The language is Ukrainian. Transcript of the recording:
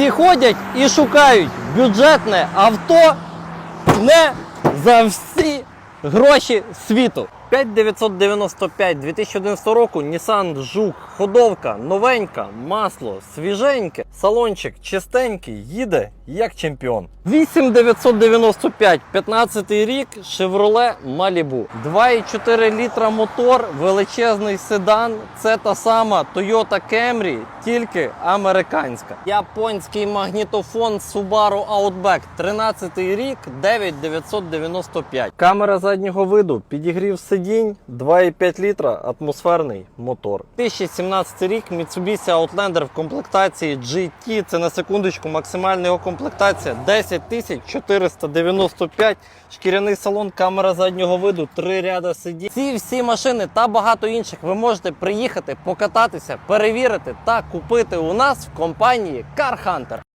Всі ходять і шукають бюджетне авто не за всі гроші світу. 5995 2011 року Nissan Жук, ходовка, новенька, масло, свіженьке, салончик чистенький, їде як чемпіон. 8995 15 рік Chevrolet Malibu. 2,4 літра мотор, величезний седан. Це та сама Toyota Camry, тільки американська. Японський магнітофон Subaru Outback. 13 рік 9995. Камера заднього виду, підігрів сидінь, 2,5 літра, атмосферний мотор. 2017 рік Mitsubishi Outlander в комплектації GT. Це на секундочку максимальна його комплектація 10 495. Шкіряний салон, камера заднього виду, три ряда сидінь. Ці всі машини та багато інших ви можете приїхати, покататися, перевірити та купити у нас в компанії Car Hunter.